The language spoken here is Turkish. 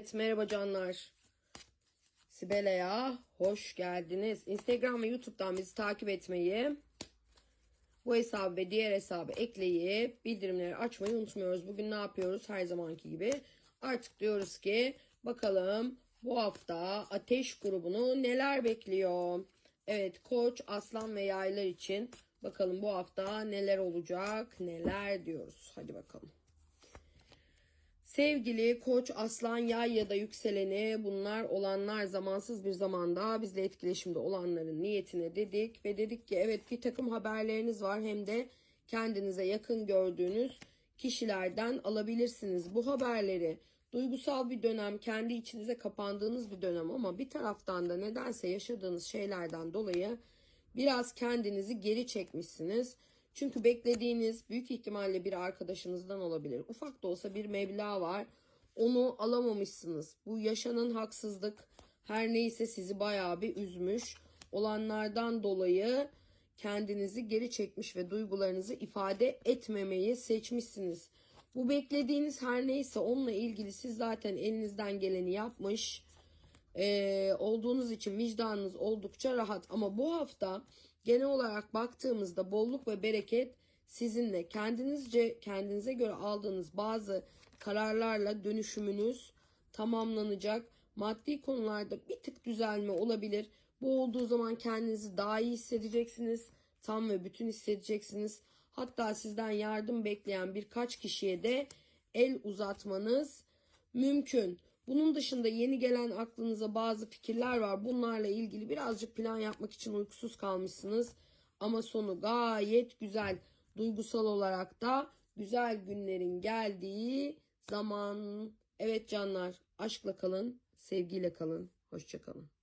Evet merhaba canlar. Sibela'ya hoş geldiniz. Instagram ve YouTube'dan bizi takip etmeyi, bu hesabı ve diğer hesabı ekleyip bildirimleri açmayı unutmuyoruz. Bugün ne yapıyoruz? Her zamanki gibi. Artık diyoruz ki bakalım bu hafta ateş grubunu neler bekliyor? Evet koç, aslan ve yaylar için bakalım bu hafta neler olacak neler diyoruz. Hadi bakalım. Sevgili koç, aslan, yay ya da yükseleni bunlar olanlar zamansız bir zamanda bizle etkileşimde olanların niyetine dedik ve dedik ki evet bir takım haberleriniz var hem de kendinize yakın gördüğünüz kişilerden alabilirsiniz. Bu haberleri duygusal bir dönem, kendi içinize kapandığınız bir dönem ama bir taraftan da nedense yaşadığınız şeylerden dolayı biraz kendinizi geri çekmişsiniz. Çünkü beklediğiniz büyük ihtimalle bir arkadaşınızdan olabilir. Ufak da olsa bir meblağ var. Onu alamamışsınız. Bu yaşanan haksızlık her neyse sizi bayağı bir üzmüş. Olanlardan dolayı kendinizi geri çekmiş ve duygularınızı ifade etmemeyi seçmişsiniz. Bu beklediğiniz her neyse onunla ilgili siz zaten elinizden geleni yapmış e, olduğunuz için vicdanınız oldukça rahat. Ama bu hafta genel olarak baktığımızda bolluk ve bereket sizinle kendinizce kendinize göre aldığınız bazı kararlarla dönüşümünüz tamamlanacak. Maddi konularda bir tık düzelme olabilir. Bu olduğu zaman kendinizi daha iyi hissedeceksiniz. Tam ve bütün hissedeceksiniz. Hatta sizden yardım bekleyen birkaç kişiye de el uzatmanız mümkün. Bunun dışında yeni gelen aklınıza bazı fikirler var. Bunlarla ilgili birazcık plan yapmak için uykusuz kalmışsınız. Ama sonu gayet güzel. Duygusal olarak da güzel günlerin geldiği zaman. Evet canlar aşkla kalın, sevgiyle kalın. Hoşçakalın.